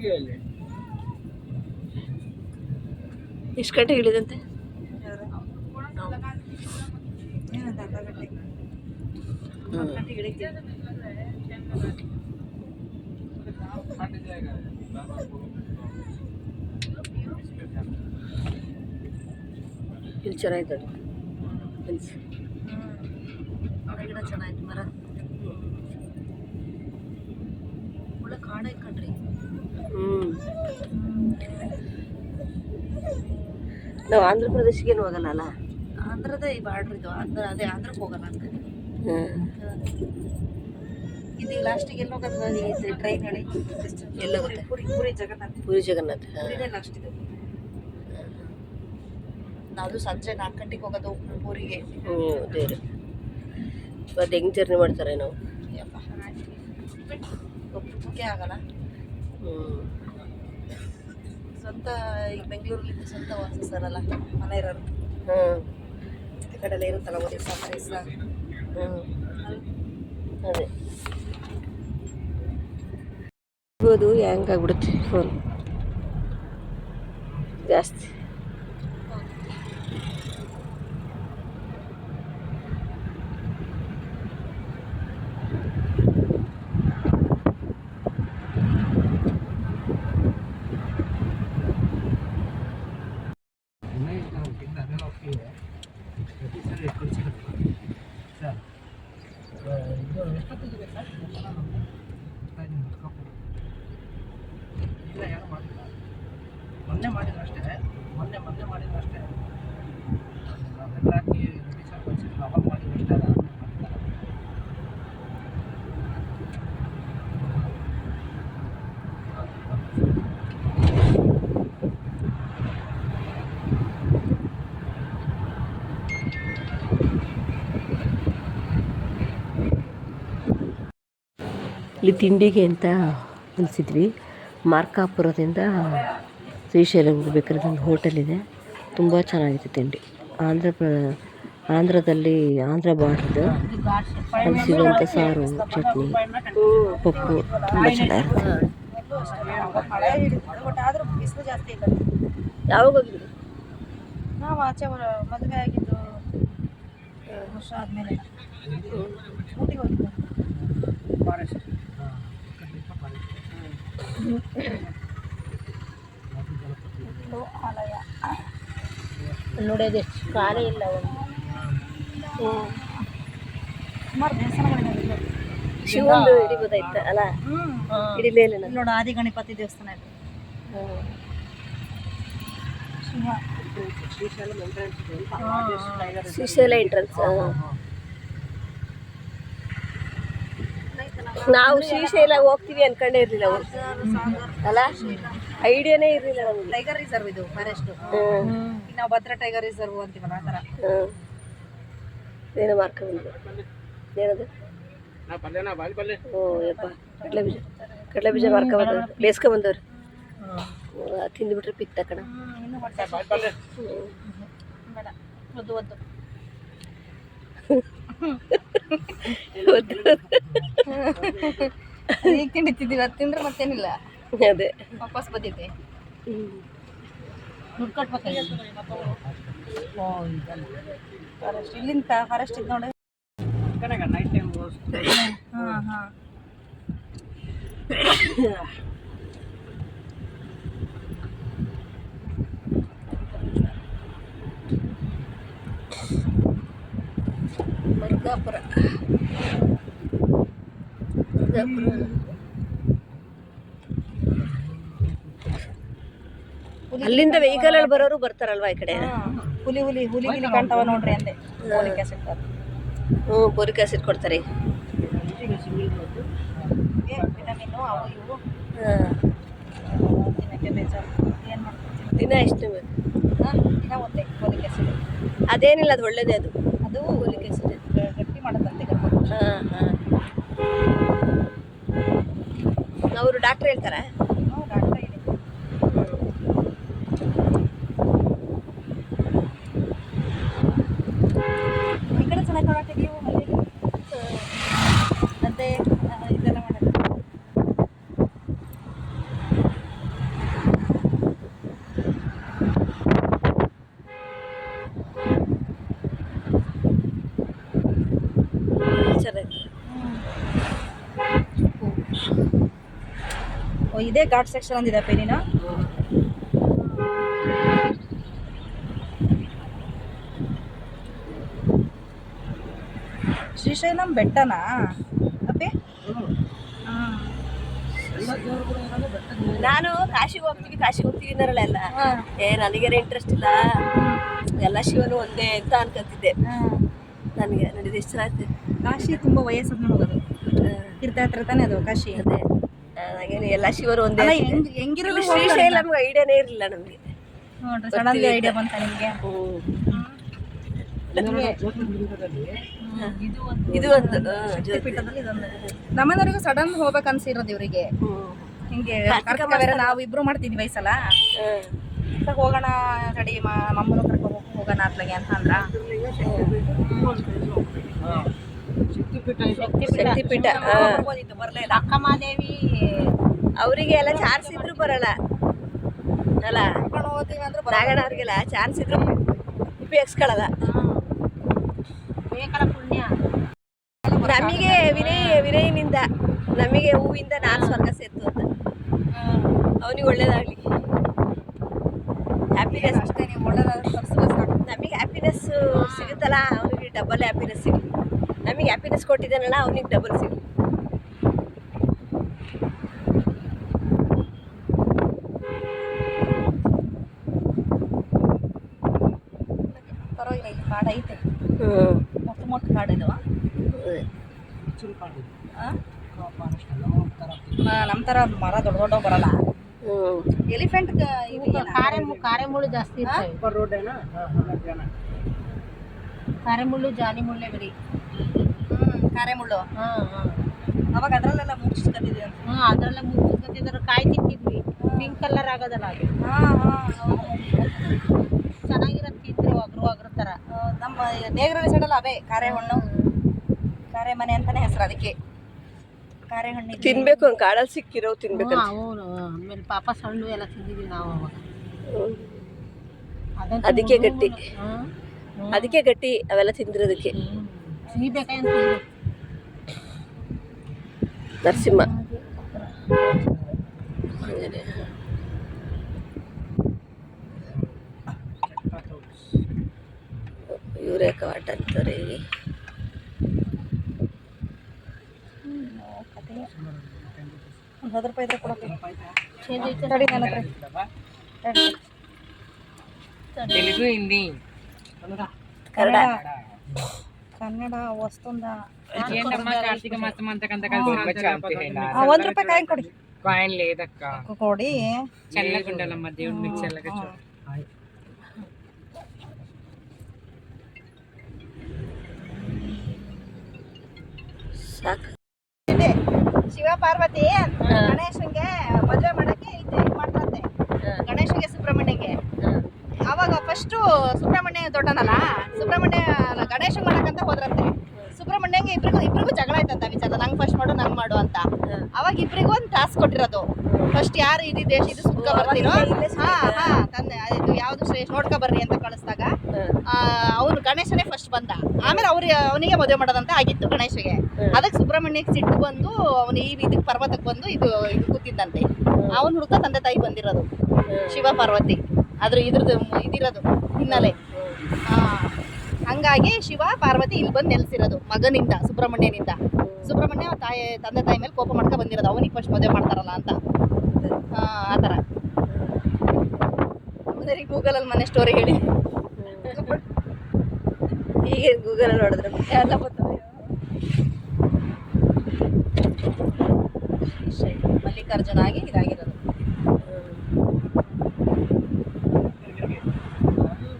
ಕೋಡಿಗೆಯಲ್ಲಿ ಎಷ್ಟು ಗಂಟೆಗೆ ಗಂಟೆಗೆ ಇಲ್ಲಿ ಚೆನ್ನಾಗಿದೆ ಗಿಡ ಚೆನ್ನಾಯ್ತು ಮರ. ನಾವು ಆಂಧ್ರ ಪ್ರದೇಶಗೇನು ಹೋಗಲ್ಲ ಅಲ್ಲ ಆಂಧ್ರದೇ ಈ ಬಾರ್ಡ್ರ್ ಇದು. ಆಂಧ್ರ ಅದೇ ಆಂಧ್ರಕ್ಕೆ ಹೋಗಲ್ಲ ಅಂತ. ಇದು ಲಾಸ್ಟಿಗೆ ಎಲ್ಲಿ ಹೋಗೋದು ಟ್ರೈನ್ ಹೇಳಿ ಎಲ್ಲೋಗುತ್ತೆ? ಪುರಿ ಪುರಿ ಜಗನ್ನಾಥ. ಪುರಿ ಜಗನ್ನಾಥ ಲಾಸ್ಟ್ ಇದು. ನಾವು ಸಂಜೆ ನಾಲ್ಕು ಗಂಟೆಗೆ ಹೋಗೋದು ಪೂರಿಗೆ ಹ್ಞೂ ದೇವ್ರು ಮತ್ತೆ ಹೆಂಗೆ ಜರ್ನಿ ಮಾಡ್ತಾರೆ ನಾವು? ಒಬ್ಬಕ್ಕೆ ಆಗಲ್ಲ. ಸ್ವಂತ ಈಗ ಬೆಂಗಳೂರಲ್ಲಿ ಸ್ವಂತ ವಾಸಿಸ್ತಾರಲ್ಲ ಮನೆ ಇರೋರು ಈ ಕಡೆ ಎಲ್ಲ ಇರುತ್ತಲ್ಲ ಒಂದು ದಿವಸ ಹ್ಞೂ ಅದೇ ಇರ್ಬೋದು ಹ್ಯಾಂಗ್ ಫೋನ್ ಜಾಸ್ತಿ ಅದೆಲ್ಲ ಹೋಗ್ತೀವಿ ಪ್ರತಿ ಸರಿ ಕಳಿಸಿರುತ್ತೆ ಸರ್ ಇದು ಎಷ್ಟೊತ್ತಿಗೆ ಬೇಕಾ ಇಲ್ಲ ಏನು ಮಾಡಿಲ್ಲ ಮೊನ್ನೆ ಮಾಡಿದ್ರು ಅಷ್ಟೇ ಮೊನ್ನೆ ಮೊನ್ನೆ ಮಾಡಿದ್ರು ಅಷ್ಟೇ ಬೆಲ್ಲ ಹಾಕಿ ರೆಡಿ ಸರ್ ಕಳಿಸಿದ್ರು ಅವಾಗ ಮಾಡಿದ್ರು ಅಷ್ಟೇ ಅದು ಆಮೇಲೆ ಮಾಡಿಲ್ಲ. ಇಲ್ಲಿ ತಿಂಡಿಗೆ ಅಂತ ನಿಲ್ಸಿದ್ವಿ ಮಾರ್ಕಾಪುರದಿಂದ ಶ್ರೀಶೈಲಂ ಹೋಗ್ಬೇಕಾದ್ರೆ ಒಂದು ಹೋಟೆಲ್ ಇದೆ. ತುಂಬ ಚೆನ್ನಾಗಿದೆ ತಿಂಡಿ. ಆಂಧ್ರ ಪ್ರ ಆಂಧ್ರದಲ್ಲಿ ಆಂಧ್ರ ಬಾರ್ಡ್ರದ್ದು ಅಲ್ಲಿ ಸಿಗುವಂಥ ಸಾರು ಚಟ್ನಿ ಪಪ್ಪು ತುಂಬ ಚೆನ್ನಾಗಿರುತ್ತೆ. ಯಾವಾಗ ನಾವು ಆಚೆ ಮದುವೆ ಆಗಿದ್ದು ವರ್ಷ ಆದಮೇಲೆ ಊಟಿಗೆ ಹೋಗಿದ್ದು ಫಾರೆಸ್ಟ್ ಹಾಂ ಖಂಡಿತ ಫಾರೆಸ್ಟ್ ಆಲಯ ನೋಡೋದು ಎಷ್ಟು ಖಾಲಿ ಇಲ್ಲ ಒಂದು ಸುಮಾರು ದೇವಸ್ಥಾನಗಳಿದೆ ಶಿವಂದು ಹಿಡಿಬೋದಾಯ್ತು ಅಲ್ಲ ಹಿಡಿಲೇ ಇಲ್ಲ ನಾನು ಇಲ್ಲಿ ನೋಡು ಆದಿ ಗಣಪತಿ ದೇವಸ್ಥಾನ ಇದೆ ಶಿವ ಶ್ರೀಶೈಲ ಎಂಟ್ರನ್ಸ್ ನಾವು ಶ್ರೀಶೈಲ ಹೋಗ್ತೀವಿ ಅನ್ಕೊಂಡೇ ಇರ್ಲಿಲ್ಲ ಅವರು. ಅಲ್ಲ? ಐಡಿಯಾನೇ ಇರ್ಲಿಲ್ಲ ನಮಗೆ. ಟೈಗರ್ ರಿಸರ್ವ್ ಇದು ಫಾರೆಸ್ಟ್. ನಾವು ಭದ್ರ ಟೈಗರ್ ರಿಸರ್ವ್ ಅಂತೀವಲ್ಲ ಆ ಥರ. ಏನೋ ಮಾರ್ಕೊಂಡು ಏನದು? ಓ ಯಪ್ಪ. ಕಡಲೆ ಬೀಜ. ಕಡಲೆ ಬೀಜ ಮಾರ್ಕ ಬಂದವ್ರು. ಬೇಸ್ಕೊ ಬಂದವ್ರು. ತಿಂದುಬಿಟ್ರೆ ಪಿತ್ತ ಕಣ ಇನ್ನೂ ಮಾಡ್ತಾರೆ ಬಾಲ್ ಪಲ್ಯ ಬೇಡ ಒದ್ದು ಒದ್ದು ಈಗ ತಿಂಡಿತ್ತಿದ್ದೀವಿ ಅದು ತಿಂದ್ರೆ ಮತ್ತೇನಿಲ್ಲ. ಅದೇ. ವಾಪಸ್ ಬಂದಿದ್ದೆ. ದುಡ್ಡು ಕಟ್ಬೇಕಾಗಿತ್ತು. ಓ ಇದಲ್ಲ. ಫಾರೆಸ್ಟ್ ಇಲ್ಲಿಂದ ಫಾರೆಸ್ಟ್ ಇದು ನೋಡಿ. ನೈಟ್ ಟೈಮ್ ಹಾಂ ಹಾಂ. ಅಲ್ಲಿಂದ ವೆಹಿಕಲ್ ಅಲ್ಲಿ ಬರೋರು ಬರ್ತಾರಲ್ವಾ ಈ ಕಡೆ? ಹುಲಿ ಹುಲಿ ಹುಲಿ ಹುಲಿ ಕಾಣ್ತಾವ ನೋಡ್ರಿ ಅಂದೆ. ಹೋಲಿಕೆ ಸಿಗ್ತಾರೆ ಹ್ಞೂ ಬೋರಿಕ್ ಆಸಿಡ್ ಕೊಡ್ತಾರೆ. ವಿಟಮಿನ್ನು ಅವು ಇವು? ಬೇಜಾರು. ಏನು ದಿನ ಎಷ್ಟು ದಿನ ಒಂದೇ ಆಸಿಡ್ ಅದೇನಿಲ್ಲ ಅದು ಒಳ್ಳೇದೇ ಅದು ಅದು ಹೋಲಿಕೆ ಆಸಿಡ್ ಗಟ್ಟಿ ಮಾಡುತ್ತಂತೆ ಗರ್ಭ ಹಾಂ ಹಾಂ. ಅವರು ಡಾಕ್ಟ್ರ್ ಹೇಳ್ತಾರಾ? ನೇಚರ್ ಐತೆ ಓ ಇದೇ ಘಾಟ್ ಸೆಕ್ಷನ್ ಅಂದಿದೆ ಪೆನಿನ? ಶ್ರೀಶೈಲಂ ಬೆಟ್ಟನಾ? ಅಪ್ಪಿ? ನಾನು ಕಾಶಿಗೆ ಹೋಗ್ತೀವಿ ಕಾಶಿಗೆ ಹೋಗ್ತೀವಿ ಅನ್ನೋರಲ್ಲ ಏ ನನಗೇನು ಇಂಟ್ರೆಸ್ಟ್ ಇಲ್ಲ. ಎಲ್ಲ ಶಿವನು ಒಂದೇ ಅಂತ ಅನ್ಕೊಂತಿದ್ದೆ ನನಗೆ ನನಗೆ ಇಷ್ಟ ಆಯ್ತು ಕಾಶಿ ತುಂಬಾ ವಯಸ್ಸನ್ನು ಹೋಗೋದು ಹತ್ರ ತಾನೇ ಅದು ಕಾಶಿ? ಅದೇ. ಹಾಗೇನು ಎಲ್ಲ ಶಿವರು ಒಂದೇ ಹೆಂಗಿರಲಿ ಶ್ರೀಶೈಲ ನಮ್ಗೆ ಐಡಿಯಾನೇ ಇರಲಿಲ್ಲ ನಮಗೆ. ನೋಡ್ರಿ ಸಡನ್ಲಿ ಐಡಿಯಾ ಬಂತ ನಿಮಗೆ? ಇದು ಒಂದು ನಮ್ಮನವರಿಗೂ ಸಡನ್ ಹೋಗ್ಬೇಕು ಅನ್ಸಿರೋದು ಇವರಿಗೆ. ಹಿಂಗೆ ಕಾರ್ತಿಕ ಬೇರೆ ನಾವು ಇಬ್ರು ಮಾಡ್ತಿದ್ವಿ ಈ ಸಲ. ಮತ್ತೆ ಹೋಗೋಣ ರೆಡಿ ಮಮ್ಮನ ಕರ್ಕೊಂಡು ಹೋಗೋಣ ಅತ್ಲಾಗೆ ಅಂತ ಅಂದ್ರ. ಶಕ್ತಿಪೀಠ ಬರ್ಲೇ ಇಲ್ಲ. ಅಕ್ಕಮಾದೇವಿ ಅವರಿಗೆ ಎಲ್ಲ ಚಾನ್ಸ್ ಇದ್ರು ಬರಲ್ಲ. ಅಲ್ಲ. ನಾಗಣ್ಣ ಅವ್ರಿಗೆಲ್ಲ ಚಾನ್ಸ್ ಇದ್ರು ಉಪಯೋಗಿಸ್ಕೊಳಲ್ಲ. ಪುಣ್ಯ. ನಮಗೆ ವಿನಯ ವಿನಯನಿಂದ ನಮಗೆ ಹೂವಿಂದ ನಾನು ಸ್ವರ್ಗ ಸೇರ್ತು ಅಂತ. ಅವನಿಗೆ ಒಳ್ಳೇದಾಗ್ಲಿ. ಹ್ಯಾಪಿನೆಸ್ ಅಷ್ಟೇ ನೀವು ಒಳ್ಳೆದಾದ್ರೆ ತರ್ಸಿದ್ರೆ ಸಾಕು ನಮಗೆ ಹ್ಯಾಪಿನೆಸ್ ಸಿಗುತ್ತಲ್ಲ ಅವನಿಗೆ ಡಬಲ್ ಹ್ಯಾಪಿನೆಸ್ ಸಿಗಲಿ ನಮಗೆ ಹ್ಯಾಪಿನೆಸ್ ಕೊಟ್ಟಿದ್ದಾನಲ್ಲ ಅವನಿಗೆ ಡಬಲ್ ಸಿಗಲಿ ಪರವಾಗಿಲ್ಲ ಇಲ್ಲಿ ಕಾಡು ಐತೆ ಮೊಟ್ಟ ಮೊಟ್ಟ ಕಾಡು ಇದು ಚುರು ಕಾಡು ಇದು. ಆ? ಫಾರೆಸ್ಟ್ ಎಲ್ಲ ಹೋಗ್ತಾರ. ಮ- ನಮ್ ತರ ಮರ ದೊಡ್ಡ ದೊಡ್ಡ ಬರಲ್ಲ ಎಲಿಫೆಂಟ್ ಕಾರೆ ಕಾರೆ ಮುಳ್ಳು ಜಾಸ್ತಿ ಕಾರೆಮುಳ್ಳು ಜಾಲಿ ಮುಳ್ಳೆ ಬರೀ ಹ್ಮ್ ಕಾರೆ ಮುಳ್ಳು. ಹಾಂ ಹಾಂ. ಅವಾಗ ಅದರಲ್ಲೆಲ್ಲ ಮುಗಿಸ್ಕೊಂಡಿದ್ವಿ ಅಂತ. ಹಾಂ ಅದರಲ್ಲೇ ಮುಗಿಸ್ಕೊತಿದ್ರು ಕಾಯಿ ತಿಂತಿದ್ವಿ. ಪಿಂಕ್ ಕಲರ್ ಆಗೋದಲ್ಲ ಅದು. ಹಾ ಹಾ. ಚೆನ್ನಾಗಿರೋದು ತಿಂದ್ರೆ ಒಗ್ರು ಒಗ್ರು ಥರ ನಮ್ಮ ನೇಗ್ರಲ್ಲಿ ಸೈಡಲ್ಲ ಅವೇ ಕಾರೆ ಹಣ್ಣು. ಕಾರೆ ಮನೆ ಅಂತಾನೆ ಹೆಸರು ಅದಕ್ಕೆ. ಕಾರೆ ಹಣ್ಣು. ತಿನ್ಬೇಕು ಹಂಗೆ ಕಾಡಲ್ಲಿ ಸಿಕ್ಕಿರೋ ತಿನ್ಬೇಕಂತ ಅವನು ಆಮೇಲೆ ಪಾಪ ಸಣ್ಣ ಎಲ್ಲ ತಿಂದಿದ್ವಿ ನಾವು ಅವಾಗ. ಅದಂತೂ ಅದಕ್ಕೆ ಗಟ್ಟಿ. ಅದಕ್ಕೆ ಗಟ್ಟಿ ಅವೆಲ್ಲ ತಿಂದಿರೋದಕ್ಕೆ. ಸಿಹಿ ಬೇಕಾಯ್ತು ನರಸಿಂಹ. ಆಂಜನೇಯ. ಇವರೇ ಅಂತಾರೆ. ಒಂದು ಹತ್ತು ರೂಪಾಯಿ ಇದ್ರೆ ಕೊಡಕ್ಕೆ ಚೇಂಜ್ ಐತೆ ತಡಿ ನನ್ನ ಹತ್ರ ತಡಿ. ತೆಲುಗು ಹಿಂದಿ ಕನ್ನಡ ಕನ್ನಡ ಕನ್ನಡ ವಸ್ತುಂದ ఏంటమ్మా కార్తీక మాసం అంతకంత కలిసి ಆ, ಒಂದ್ ರೂಪಾಯಿ ಕಾಯಿ ಕೊಡಿ కాయిన్ లేదక్క ಕೊಡಿ చల్లకుండాలమ్మ దేవుడు మీకు చల్లగా చూ ಸಾಕು ಇದೆ ಶಿವ ಪಾರ್ವತಿ ಗಣೇಶನ್ಗೆ ಮದುವೆ ಮಾಡಕ್ಕೆ ಇದು ಮಾಡ್ತಾರೆ. ಗಣೇಶನ್ಗೆ ಸುಬ್ರಹ್ಮಣ್ಯಗೆ ಅವಾಗ ಫಸ್ಟ್ ಸುಬ್ರಹ್ಮಣ್ಯ ದೊಡ್ಡನಲ್ಲ ಸುಬ್ರಹ್ಮಣ್ಯ ಗಣೇಶನ್ ಮಾಡಕ್ಕಂತ ಹೋದ್ರಂತೆ. ಸುಬ್ರಹ್ಮಣ್ಯಂಗೆ ಇಬ್ರಿಗೂ ಇಬ್ರಿಗೂ ಜಗಳ ಆಯ್ತಂತ ವಿಚಾರ. ನಂಗೆ ಫಸ್ಟ್ ಮಾಡು ನಂಗೆ ಮಾಡು ಅಂತ. ಅವಾಗ ಇಬ್ರಿಗೂ ಒಂದು ಟಾಸ್ಕ್ ಕೊಟ್ಟಿರೋದು. ಫಸ್ಟ್ ಯಾರು ಇಡೀ ದೇಶ ಇದು ಸುತ್ಕ ಬರ್ತೀರೋ? ಹಾ ಹಾ ತಂದೆ. ಇದು ಯಾವ್ದು ಶ್ರೇಷ್ಠ? ನೋಡ್ಕೊ ಬರ್ರಿ ಅಂತ ಕಳಿಸ್ದಾಗ ಅವನು ಗಣೇಶನೇ ಫಸ್ಟ್ ಬಂದ. ಆಮೇಲೆ ಅವ್ರಿಗೆ ಅವನಿಗೆ ಮದುವೆ ಮಾಡೋದಂತ ಆಗಿತ್ತು ಗಣೇಶಗೆ. ಅದಕ್ಕೆ ಸುಬ್ರಹ್ಮಣ್ಯಕ್ಕೆ ಸಿಟ್ಟು ಬಂದು ಅವನು ಈ ಇದಕ್ಕೆ ಪರ್ವತಕ್ಕೆ ಬಂದು ಇದು ಇದು ಕೂತಿದ್ದಂತೆ. ಅವನು ಹುಡುಕ ತಂದೆ ತಾಯಿ ಬಂದಿರೋದು. ಶಿವ ಪಾರ್ವತಿ. ಆದ್ರೆ ಇದ್ರದ್ದು ಇದಿರೋದು ಹಿನ್ನೆಲೆ. ಹಾ. ಹಂಗಾಗಿ ಶಿವ ಪಾರ್ವತಿ ಇಲ್ಲಿ ಬಂದು ನೆಲೆಸಿರೋದು ಮಗನಿಂದ ಸುಬ್ರಹ್ಮಣ್ಯನಿಂದ. ಸುಬ್ರಹ್ಮಣ್ಯ ತಾಯಿ ತಂದೆ ತಾಯಿ ಮೇಲೆ ಕೋಪ ಮಾಡ್ಕೊ ಬಂದಿರೋದು ಅವನಿಗೆ ಫಸ್ಟ್ ಮದುವೆ ಮಾಡ್ತಾರಲ್ಲ ಅಂತ. ಆ, ಥರ. ಸರಿ ಗೂಗಲಲ್ಲಿ ಮನೆ ಸ್ಟೋರಿ ಹೇಳಿ. ಹೀಗೆ ಗೂಗಲ್ ನೋಡಿದ್ರೆ. ಎಲ್ಲ ಬರ್ತವೆ ಮಲ್ಲಿಕಾರ್ಜುನ ಆಗಿ ಇದಾಗಿರೋದು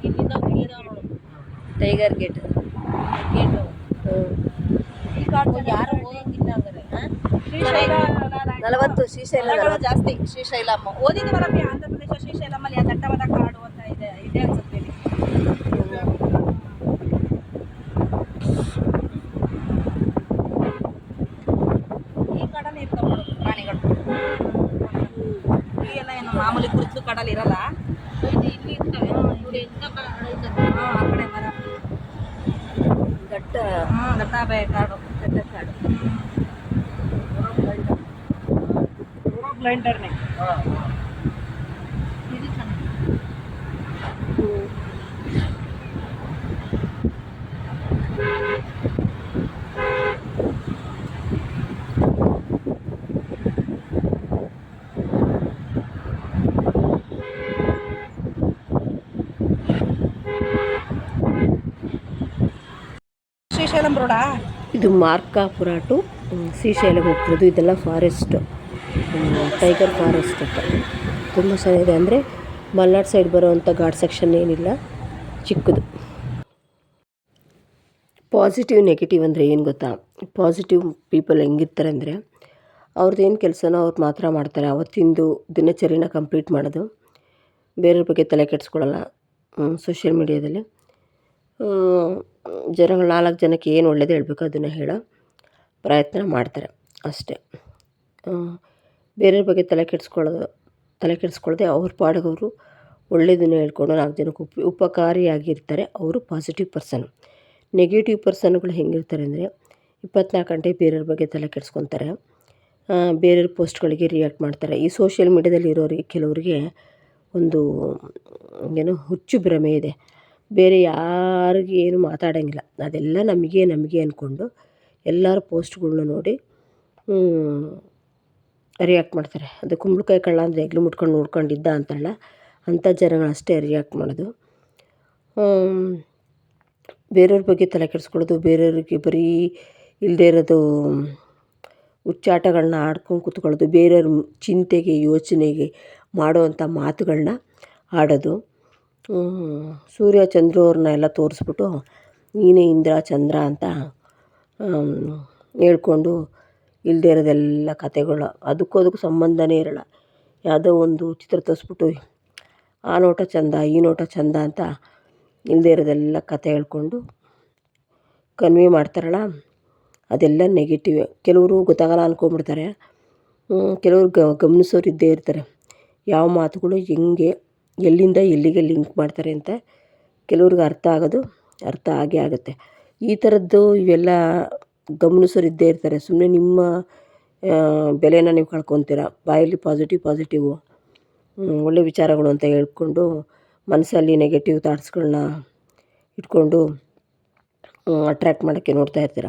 ಇಲ್ಲಿಂದ ಹುಡುಗಿದಾವ್ ನೋಡು ಟೈಗರ್ ಗೇಟ್. ನಲವತ್ತು ಶ್ರೀಶೈಲ. ಜಾಸ್ತಿ ಶ್ರೀಶೈಲಮ್ಮ ಓದಿದ್ವಲ್ಲಪ್ಪಿ ಆಂಧ್ರ ಪ್ರದೇಶ ಶ್ರೀಶೈಲಮ್ಮಲ್ಲಿ ಆ ದಟ್ಟವಾದ ಕಾಡು ಅಂತ ಇದೆ ಇದೆ ಅನ್ಸುತ್ತೆ ಇಲ್ಲಿ. ಈ ಕಾಡಲ್ಲಿ ಇರ್ತಾವ ನೋಡು ಪ್ರಾಣಿಗಳು ಇಲ್ಲಿ ಎಲ್ಲ ಏನು ಮಾಮೂಲಿ ಕುರ್ಚು ಕಾಡಲ್ಲಿ ಇರಲ್ಲ ಇದು ಇಲ್ಲಿ ಇರ್ತವೆ ಇಲ್ಲಿ ಎಂತ ಬ- ಐತದೆ. ಹಾ, ಆ ಕಡೆ ಮರ ದಟ್ಟ ಹಾ ದಟ್ಟ ಬೆ ಕಾಡು ದಟ್ಟ ಕಾಡು ಲೈನ್ ಟರ್ನಿಂಗ್ ಹಾಂ ಇದು ಚೆನ್ನಾಗಿದೆ ಶ್ರೀಶೈಲಂ ರೋಡ? ಇದು ಮಾರ್ಕಾಪುರ ಟು ಶ್ರೀಶೈಲಂ ಹೋಗ್ತಿರೋದು. ಇದೆಲ್ಲ ಫಾರೆಸ್ಟ್ ಟೈಗರ್ ಫಾರೆಸ್ಟ್ ಅಂತ. ತುಂಬ ಚೆನ್ನಾಗಿದೆ. ಅಂದರೆ ಮಲ್ನಾಡ್ ಸೈಡ್ ಬರೋವಂಥ ಘಾಟ್ ಸೆಕ್ಷನ್ ಏನಿಲ್ಲ, ಚಿಕ್ಕದು. ಪಾಸಿಟಿವ್ ನೆಗೆಟಿವ್ ಅಂದರೆ ಏನು ಗೊತ್ತಾ? ಪಾಸಿಟಿವ್ ಪೀಪಲ್ ಹೆಂಗಿರ್ತಾರೆ ಅಂದರೆ ಅವ್ರದ್ದು ಏನು ಕೆಲಸನೋ ಅವ್ರು ಮಾತ್ರ ಮಾಡ್ತಾರೆ. ಅವತ್ತಿಂದು ದಿನಚರಿನ ಕಂಪ್ಲೀಟ್ ಮಾಡೋದು. ಬೇರೆಯವ್ರ ಬಗ್ಗೆ ತಲೆ ಕೆಡಿಸ್ಕೊಳ್ಳಲ್ಲ ಸೋಷಿಯಲ್ ಮೀಡ್ಯಾದಲ್ಲಿ ಜನಗಳು ನಾಲ್ಕು ಜನಕ್ಕೆ ಏನು ಒಳ್ಳೇದು ಹೇಳಬೇಕು ಅದನ್ನು ಹೇಳೋ ಪ್ರಯತ್ನ ಮಾಡ್ತಾರೆ ಅಷ್ಟೇ. ಬೇರೆಯವ್ರ ಬಗ್ಗೆ ತಲೆ ಕೆಡಿಸ್ಕೊಳ್ಳೋದು, ತಲೆ ಕೆಡಿಸ್ಕೊಳ್ಳದೆ ಅವ್ರ ಪಾಡಗವರು ಅವರು ಒಳ್ಳೆಯದನ್ನು ಹೇಳ್ಕೊಂಡು ನಾಲ್ಕು ಜನಕ್ಕೆ ಉಪ, ಉಪಕಾರಿಯಾಗಿರ್ತಾರೆ. ಅವರು ಪಾಸಿಟಿವ್ ಪರ್ಸನ್ ನೆಗೆಟಿವ್ ಪರ್ಸನ್ಗಳು ಹೆಂಗಿರ್ತಾರೆ ಅಂದರೆ ಇಪ್ಪತ್ನಾಲ್ಕು ಗಂಟೆ ಬೇರೆಯವ್ರ ಬಗ್ಗೆ ತಲೆ ಕೆಡಿಸ್ಕೊತಾರೆ. ಬೇರೆಯವ್ರ ಪೋಸ್ಟ್ಗಳಿಗೆ ರಿಯಾಕ್ಟ್ ಮಾಡ್ತಾರೆ. ಈ ಸೋಷಿಯಲ್ ಮೀಡ್ಯಾದಲ್ಲಿ ಇರೋರಿಗೆ, ಕೆಲವರಿಗೆ ಒಂದು, ಏನು ಹುಚ್ಚು ಭ್ರಮೆ ಇದೆ. ಬೇರೆ ಯಾರಿಗೆ ಏನು ಮಾತಾಡೋಂಗಿಲ್ಲ. ಅದೆಲ್ಲ ನಮಗೆ ನಮಗೆ ಅಂದ್ಕೊಂಡು ಎಲ್ಲರ ಪೋಸ್ಟ್ಗಳ್ನ ನೋಡಿ ರಿಯಾಕ್ಟ್ ಮಾಡ್ತಾರೆ. ಅದು ಕುಂಬಳಕಾಯಿ ಕಳ್ಳ ಅಂದರೆ ಹೆಗ್ಲು ಮುಟ್ಕೊಂಡು ನೋಡ್ಕೊಂಡಿದ್ದ ಅಂತಲ್ಲ ಅಂಥ ಜನಗಳಷ್ಟೇ ರಿಯಾಕ್ಟ್ ಮಾಡೋದು. ಬೇರೆಯವ್ರ ಬಗ್ಗೆ ತಲೆ ಕೆಡಿಸ್ಕೊಳ್ಳೋದು, ಬೇರೆಯವ್ರಿಗೆ ಬರೀ ಇಲ್ಲದೇ ಇರೋದು ಹುಚ್ಚಾಟಗಳನ್ನ ಆಡ್ಕೊಂಡು ಕೂತ್ಕೊಳ್ಳೋದು, ಬೇರೆಯವ್ರ ಚಿಂತೆಗೆ, ಯೋಚನೆಗೆ ಮಾಡೋವಂಥ ಮಾತುಗಳನ್ನ ಆಡೋದು. ಸೂರ್ಯ ಚಂದ್ರ ಅವ್ರನ್ನ ಎಲ್ಲ ತೋರಿಸ್ಬಿಟ್ಟು ನೀನೇ ಇಂದ್ರ, ಚಂದ್ರ ಅಂತ ಹೇಳ್ಕೊಂಡು ಇಲ್ಲದೇ ಇರೋದೆಲ್ಲ ಕತೆಗಳು ಅದಕ್ಕೂ ಅದಕ್ಕೂ ಸಂಬಂಧನೇ ಇರೋಲ್ಲ. ಯಾವುದೋ ಒಂದು ಚಿತ್ರ ತೋರಿಸ್ಬಿಟ್ಟು, ಆ ನೋಟ ಚಂದ, ಈ ನೋಟ ಚಂದ ಅಂತ ಇಲ್ಲದೇ ಇರೋದೆಲ್ಲ ಕತೆ ಹೇಳ್ಕೊಂಡು ಕನ್ವೆ ಮಾಡ್ತಾರಲ್ಲ, ಅದೆಲ್ಲ ನೆಗೆಟಿವ್ ಕೆಲವರು ಗೊತ್ತಾಗಲ್ಲ ಅಂದ್ಕೊಂಬಿಡ್ತಾರೆ ಕೆಲವ್ರು ಗಮನಿಸೋರು ಇದ್ದೇ ಇರ್ತಾರೆ. ಯಾವ ಮಾತುಗಳು ಹೆಂಗೆ ಎಲ್ಲಿಂದ ಎಲ್ಲಿಗೆ ಲಿಂಕ್ ಮಾಡ್ತಾರೆ ಅಂತ ಕೆಲವ್ರಿಗೆ ಅರ್ಥ ಆಗೋದು, ಅರ್ಥ ಆಗೇ ಆಗುತ್ತೆ. ಈ ಥರದ್ದು ಇವೆಲ್ಲ ಗಮನಿಸೋರು ಇದ್ದೇ ಇರ್ತಾರೆ. ಸುಮ್ಮನೆ ನಿಮ್ಮ ಬೆಲೆನ ನೀವು ಕಳ್ಕೊತೀರ. ಬಾಯಲ್ಲಿ ಪಾಸಿಟಿವ್ ಪಾಸಿಟಿವು ಒಳ್ಳೆ ವಿಚಾರಗಳು ಅಂತ ಹೇಳ್ಕೊಂಡು ಮನಸ್ಸಲ್ಲಿ ನೆಗೆಟಿವ್ ಥಾಟ್ಸ್ಗಳನ್ನ ಇಟ್ಕೊಂಡು ಅಟ್ರ್ಯಾಕ್ಟ್ ಮಾಡೋಕ್ಕೆ ನೋಡ್ತಾ ಇರ್ತೀರ.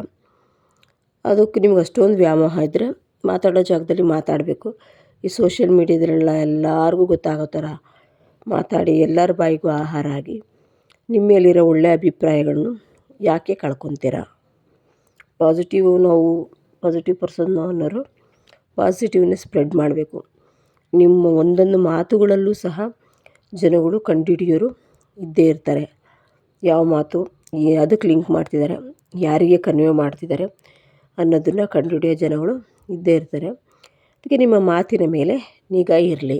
ಅದಕ್ಕೆ ನಿಮ್ಗೆ ಅಷ್ಟೊಂದು ವ್ಯಾಮೋಹ ಇದ್ದರೆ ಮಾತಾಡೋ ಜಾಗದಲ್ಲಿ ಮಾತಾಡಬೇಕು. ಈ ಸೋಷಿಯಲ್ ಮೀಡ್ಯಾದಲ್ಲೆಲ್ಲ ಎಲ್ಲರಿಗೂ ಗೊತ್ತಾಗೋ ಥರ ಮಾತಾಡಿ ಎಲ್ಲರ ಬಾಯಿಗೂ ಆಹಾರ ಆಗಿ ನಿಮ್ಮ ಮೇಲಿರೋ ಒಳ್ಳೆಯ ಅಭಿಪ್ರಾಯಗಳನ್ನು ಯಾಕೆ ಕಳ್ಕೊತೀರ? ಪಾಸಿಟಿವ್ ನಾವು ಪಾಸಿಟಿವ್ ಪರ್ಸನ್ ಅನ್ನೋರು ಪಾಸಿಟಿವ್ನ ಸ್ಪ್ರೆಡ್ ಮಾಡಬೇಕು. ನಿಮ್ಮ ಒಂದೊಂದು ಮಾತುಗಳಲ್ಲೂ ಸಹ ಜನಗಳು ಕಂಡುಹಿಡಿಯೋರು ಇದ್ದೇ ಇರ್ತಾರೆ. ಯಾವ ಮಾತು ಅದಕ್ಕೆ ಲಿಂಕ್ ಮಾಡ್ತಿದ್ದಾರೆ, ಯಾರಿಗೆ ಕನ್ವೆ ಮಾಡ್ತಿದ್ದಾರೆ ಅನ್ನೋದನ್ನು ಕಂಡುಹಿಡಿಯೋ ಜನಗಳು ಇದ್ದೇ ಇರ್ತಾರೆ. ಅದಕ್ಕೆ ನಿಮ್ಮ ಮಾತಿನ ಮೇಲೆ ನಿಗಾ ಇರಲಿ.